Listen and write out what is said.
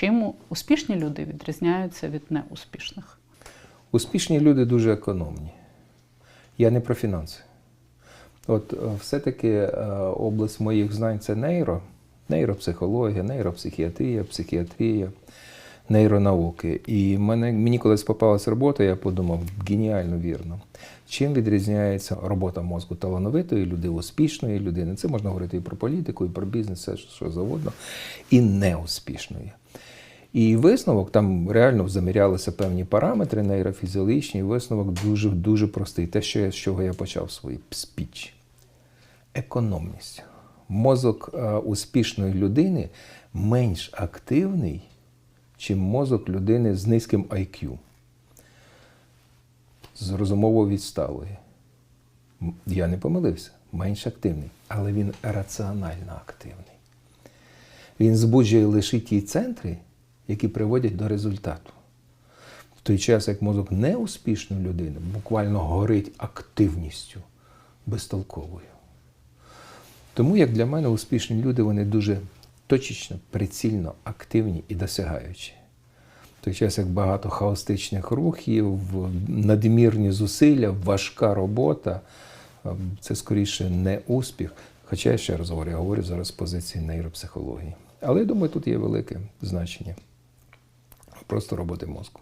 Чим успішні люди відрізняються від неуспішних? Успішні люди дуже економні. Я не про фінанси. От е, все-таки е, область моїх знань це нейро, нейропсихологія, нейропсихіатрія, психіатрія, нейронауки. І мене, мені колись попалась робота, я подумав, геніально вірно. Чим відрізняється робота мозку талановитої людини, успішної людини? Це можна говорити і про політику, і про бізнес, все що завгодно, і неуспішної. І висновок там реально замірялися певні параметри нейрофізіологічні, і висновок дуже дуже простий. Те, що я, з чого я почав свій спіч. Економність. Мозок е, успішної людини менш активний, чим мозок людини з низьким IQ, з розумово відсталої. Я не помилився, менш активний, але він раціонально активний. Він збуджує лише ті центри, які приводять до результату. В той час, як мозок неуспішної людини буквально горить активністю безтолковою. Тому, як для мене, успішні люди, вони дуже точечно, прицільно, активні і досягаючі. В той час, як багато хаостичних рухів, надмірні зусилля, важка робота, ем, це скоріше не успіх. Хоча я ще раз говорю, я говорю зараз з позиції нейропсихології. Але я думаю, тут є велике значення просто роботи мозку.